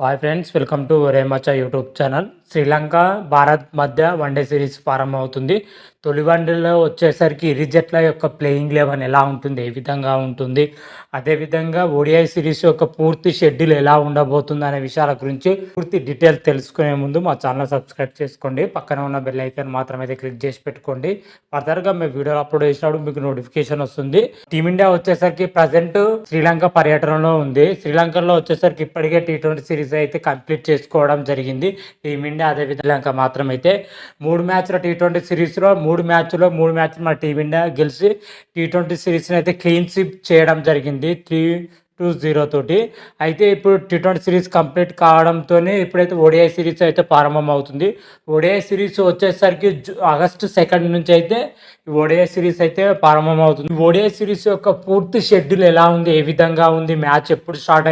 Hi friends welcome to రేమచ YouTube channel Sri Lanka Bharat మధ్య one day series ప్రారంభం అవుతుంది తొలి వన్డేలో వచ్చేసరికి ఇరు జట్ల యొక్క ప్లేయింగ్ లెవెన్ ఎలా ఉంటుంది? ఏ విధంగా ఉంటుంది? అదేవిధంగా ఓడిఐ సిరీస్ యొక్క పూర్తి షెడ్యూల్ ఎలా ఉండబోతుంది అనే విషయాల గురించి పూర్తి డీటెయిల్స్ తెలుసుకునే ముందు మా ఛానల్ సబ్స్క్రైబ్ చేసుకోండి. పక్కన ఉన్న బెల్ ఐకాన్ మాత్రం అయితే క్లిక్ చేసి పెట్టుకోండి. ఫర్దర్గా మేము వీడియోలు అప్లోడ్ చేసినప్పుడు మీకు నోటిఫికేషన్ వస్తుంది. టీమిండియా వచ్చేసరికి ప్రజెంట్ శ్రీలంక పర్యటనలో ఉంది. శ్రీలంకలో వచ్చేసరికి ఇప్పటికే టీ ట్వంటీ సిరీస్ అయితే కంప్లీట్ చేసుకోవడం జరిగింది. టీమిండియా అదేవిధంగా శ్రీలంక మాత్రం అయితే మూడు మ్యాచ్ల టీ ట్వంటీ సిరీస్లో మూడు మ్యాచ్లో మూడు మ్యాచ్లు మన టీమిండియా గెలిచి టీ ట్వంటీ సిరీస్ని అయితే క్లీన్ స్వీప్ చేయడం జరిగింది. త్రీ టూ జీరో తోటి. అయితే ఇప్పుడు టీ ట్వంటీ సిరీస్ కంప్లీట్ కావడంతోనే ఇప్పుడైతే ఓడిఐ సిరీస్ అయితే ప్రారంభం అవుతుంది ఓడిఐ సిరీస్ వచ్చేసరికి ఆగస్టు సెకండ్ నుంచి అయితే ఓడిఐ సిరీస్ అయితే ప్రారంభం అవుతుంది ఓడిఐ సిరీస్ యొక్క పూర్తి షెడ్యూల్ ఎలా ఉంది? ఏ విధంగా ఉంది? మ్యాచ్ ఎప్పుడు స్టార్ట్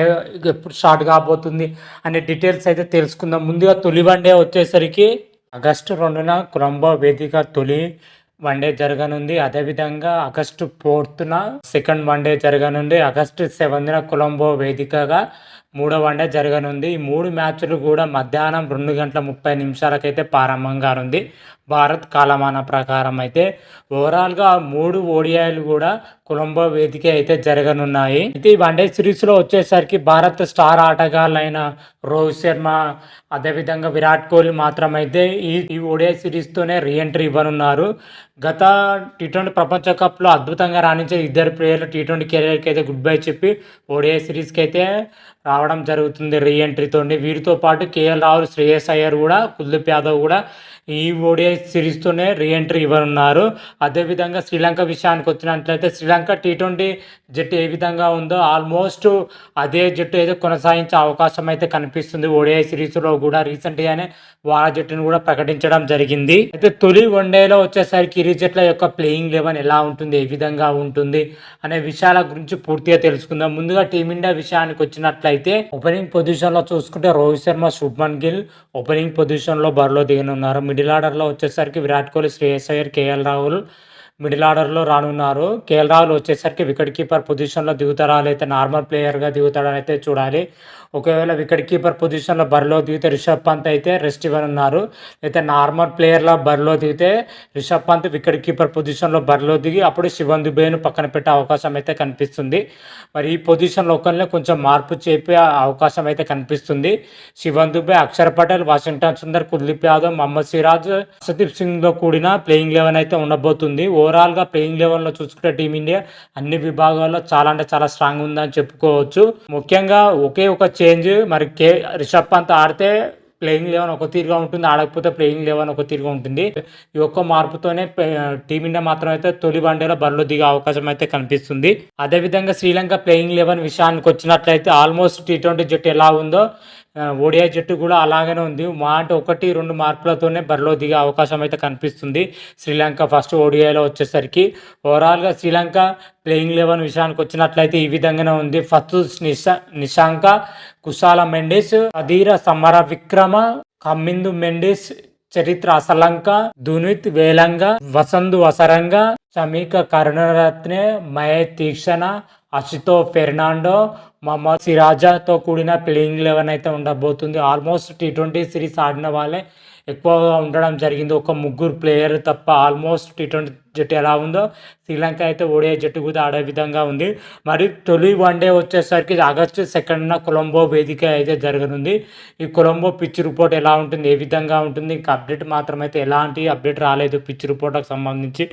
ఎప్పుడు స్టార్ట్ కాబోతుంది? అనే డీటెయిల్స్ అయితే తెలుసుకుందాం. ముందుగా తొలి వన్డే వచ్చేసరికి ఆగస్టు రెండున కొలంబో వేదిక తొలి వన్డే జరగనుంది. అదేవిధంగా ఆగస్టు ఫోర్త్న సెకండ్ వన్డే జరగనుంది. ఆగస్టు సెవెంత్న కొలంబో వేదికగా మూడో వన్డే జరగనుంది. ఈ మూడు మ్యాచ్లు కూడా మధ్యాహ్నం రెండు గంటల ముప్పై నిమిషాలకైతే ప్రారంభంగా ఉంది. భారత్ కాలమాన ప్రకారం అయితే ఓవరాల్గా మూడు ఓడిఐలు కూడా కొలంబో వేదిక అయితే జరగనున్నాయి. అయితే ఈ వన్డే సిరీస్లో వచ్చేసరికి భారత్ స్టార్ ఆటగాళ్ళైన రోహిత్ శర్మ అదేవిధంగా విరాట్ కోహ్లీ మాత్రమైతే ఈ ఈ ఓడిఐ సిరీస్తోనే రీఎంట్రీ ఇవ్వనున్నారు. గత టీ ట్వంటీ ప్రపంచ కప్లో అద్భుతంగా రాణించే ఇద్దరు ప్లేయర్లు టీ ట్వంటీ కెరీర్కి అయితే గుడ్ బై చెప్పి ఓడిఐ సిరీస్కి అయితే రావడం జరుగుతుంది రీఎంట్రీతో వీరితో పాటు కేఎల్ రాహుల్ శ్రేయస్ అయ్యర్ కూడా కుల్దీప్ యాదవ్ కూడా ఈ ఓడిఐ సిరీస్తోనే రీఎంట్రీ ఇవ్వనున్నారు. అదేవిధంగా శ్రీలంక విషయానికి వచ్చినట్లయితే శ్రీలంక టీ ట్వంటీ జట్టు ఏ విధంగా ఉందో ఆల్మోస్ట్ అదే జట్టు అయితే కొనసాగించే అవకాశం అయితే కనిపిస్తుంది. ఓడిఐ సిరీస్లో కూడా రీసెంట్గానే వాళ్ళ జట్టును కూడా ప్రకటించడం జరిగింది. అయితే తొలి వన్డేలో వచ్చేసరికి ఇరు జట్ల యొక్క ప్లేయింగ్ లెవెన్ ఎలా ఉంటుంది ఏ విధంగా ఉంటుంది అనే విషయాల గురించి పూర్తిగా తెలుసుకుందాం. ముందుగా టీమిండియా విషయానికి వచ్చినట్లయితే ఓపెనింగ్ పొజిషన్లో చూసుకుంటే రోహిత్ శర్మ శుభ్మన్ గిల్ ఓపెనింగ్ పొజిషన్లో బరిలో దిగనున్నారు. మిడిల్ ఆర్డర్లో వచ్చేసరికి విరాట్ కోహ్లీ శ్రేయస్ అయ్యర్ కేఎల్ రాహుల్ మిడిల్ ఆర్డర్లో రానున్నారు. కేఎల్ రాహుల్ వచ్చేసరికి వికెట్ కీపర్ పొజిషన్లో దిగుతారా లేకపోతే నార్మల్ ప్లేయర్గా దిగుతాడని అయితే చూడాలి. ఒకవేళ వికెట్ కీపర్ పొజిషన్లో బరిలో దిగితే రిషబ్ పంత్ అయితే రెస్ట్ ఇవ్వనున్నారు. అయితే నార్మల్ ప్లేయర్లో బరిలో దిగితే రిషబ్ పంత్ వికెట్ కీపర్ పొజిషన్లో బరిలో దిగి అప్పుడు శివన్ దుబేను పక్కన పెట్టే అవకాశం అయితే కనిపిస్తుంది. మరి ఈ పొజిషన్లో ఒకరినే కొంచెం మార్పు చేపే అవకాశం అయితే కనిపిస్తుంది. శివన్ దుబే అక్షర్ పటేల్ వాషింగ్టన్ సుందర్ కుల్దీప్ యాదవ్ మహమ్మద్ సిరాజ్ సతీప్ సింగ్తో కూడిన ప్లేయింగ్ లెవెన్ అయితే ఉండబోతుంది. ఓవరాల్గా ప్లేయింగ్ లెవెన్లో చూసుకుంటే టీమిండియా అన్ని విభాగాల్లో చాలా అంటే చాలా స్ట్రాంగ్ ఉందని చెప్పుకోవచ్చు. ముఖ్యంగా ఒకే ఒక చేంజ్. మరి కే రిషబ్ పంత్ ఆడితే ప్లేయింగ్ లెవెన్ ఒక తీరుగా ఉంటుంది ఆడకపోతే ప్లేయింగ్ లెవెన్ ఒక తీరుగా ఉంటుంది. ఈ ఒక్క మార్పుతోనే టీమిండియా మాత్రం అయితే తొలి వన్డేలో బరిలో దిగే అవకాశం అయితే కనిపిస్తుంది. అదేవిధంగా శ్రీలంక ప్లేయింగ్ లెవెన్ విషయానికి వచ్చినట్లయితే ఆల్మోస్ట్ టీ ట్వంటీ జట్టు ఎలా ఉందో ఓడియా జట్టు కూడా అలాగనే ఉంది. మా అంటే ఒకటి రెండు మార్పులతోనే బరిలో దిగే అవకాశం అయితే కనిపిస్తుంది. శ్రీలంక ఫస్ట్ ఓడియాలో వచ్చేసరికి ఓవరాల్గా శ్రీలంక ప్లేయింగ్ లెవెన్ విషయానికి వచ్చినట్లయితే ఈ విధంగానే ఉంది. ఫస్ట్ నిశా నిశాంక కుశాల మెండిస్ అధీర సమర విక్రమ కమ్మిందు మెండిస్ చరిత్ర అసలంక దునిత్ వేలంగ వసందు వసరంగ సమీక కరుణరత్నే మయ తీక్షణ అసితో ఫెర్నాండో మహమ్మద్ సిరాజాతో కూడిన ప్లేయింగ్ లెవెన్ అయితే ఉండబోతుంది ఆల్మోస్ట్ టీ ట్వంటీ సిరీస్ ఆడిన వాళ్ళే ఎక్కువగా ఉండడం జరిగింది ఒక ముగ్గురు ప్లేయర్ తప్ప ఆల్మోస్ట్ టీ ట్వంటీ జట్టు ఎలా ఉందో. శ్రీలంక అయితే ఓడిఐ జట్టు కూడా ఆడే విధంగా ఉంది. మరి తొలి వన్డే వచ్చేసరికి ఆగస్టు సెకండ్న కొలంబో వేదిక అయితే జరగనుంది. ఈ కొలంబో పిచ్ రిపోర్ట్ ఎలా ఉంటుంది? ఏ విధంగా ఉంటుంది? ఇంకా అప్డేట్ మాత్రం అయితే ఎలాంటి అప్డేట్ రాలేదు పిచ్ రిపోర్ట్కి సంబంధించి.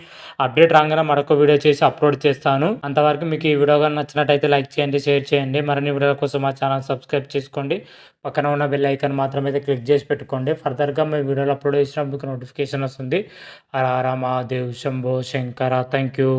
అప్డేట్ రాగానే మరొక వీడియో చేసి అప్లోడ్ చేస్తాను. అంతవరకు మీకు ఈ వీడియో కానీ నచ్చినట్టయితే లైక్ చేయండి షేర్ చేయండి. మరిన్ని వీడియోల కోసం మా ఛానల్ సబ్స్క్రైబ్ చేసుకోండి. పక్కన ఉన్న బెల్ ఐకాన్ మాత్రం అయితే క్లిక్ చేసి పెట్టుకోండి. ఫర్దర్గా మీ వీడియోలు అప్లోడ్ చేసినప్పుడు నోటిఫికేషన్ వస్తుంది. అరారా Mahadev Shambho Shankara thank you